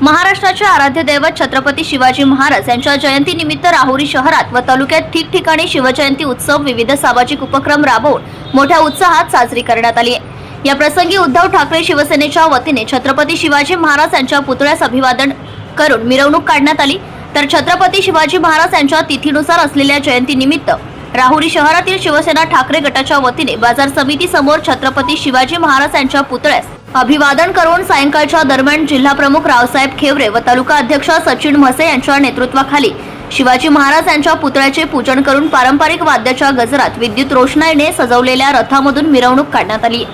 महाराष्ट्राचे आराध्य दैवत छत्रपती शिवाजी महाराज यांच्या जयंतीनिमित्त राहुरी शहरात व तालुक्यात ठिकठिकाणी शिवजयंती उत्सव विविध सामाजिक उपक्रम राबवून मोठ्या उत्साहात साजरी करण्यात आली आहे. या प्रसंगी उद्धव ठाकरे शिवसेनेच्या वतीने छत्रपती शिवाजी महाराज यांच्या पुतळ्यास अभिवादन करून मिरवणूक काढण्यात आली. तर छत्रपती शिवाजी महाराज यांच्या तिथीनुसार असलेल्या जयंतीनिमित्त राहुरी शहरातील शिवसेना ठाकरे गटाच्या वतीने बाजार समिती समोर छत्रपती शिवाजी महाराज यांच्या पुतळ्यास अभिवादन करून सायंकाळच्या दरम्यान जिल्हाप्रमुख रावसाहेब खेवरे व तालुका अध्यक्ष सचिन म्हसे यांच्या नेतृत्वाखाली शिवाजी महाराज यांच्या पुतळ्याचे पूजन करून पारंपरिक वाद्याच्या गजरात विद्युत रोषणाईने सजवलेल्या रथामधून मिरवणूक काढण्यात आली.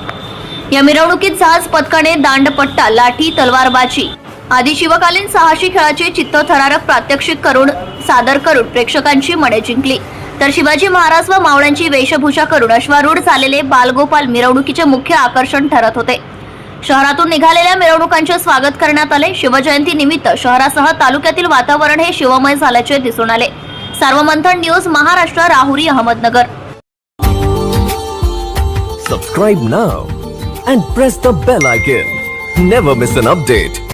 या मिरवणुकीत जहाज पथकाने दांडपट्टा लाठी तलवारबाजी आदी शिवकालीन साहसी खेळाचे चित्तथरारक प्रात्यक्षिक करून सादर करून प्रेक्षकांची मने जिंकली. तर शिवाजी महाराज व मावळ्यांची वेशभूषा करून अश्वारूढ झालेले बालगोपाल मिरवणुकीचे मुख्य आकर्षण ठरत होते. शहरातून निघालेल्या मिरवणुकांचे स्वागत करण्यात आले. शिवजयंती निमित्त शहरासह तालुक्यातील वातावरण हे शिवमय झाल्याचे दिसून आले. Sarvamanthan news Maharashtra Rahuri Ahmednagar. Subscribe now and press the bell icon never miss an update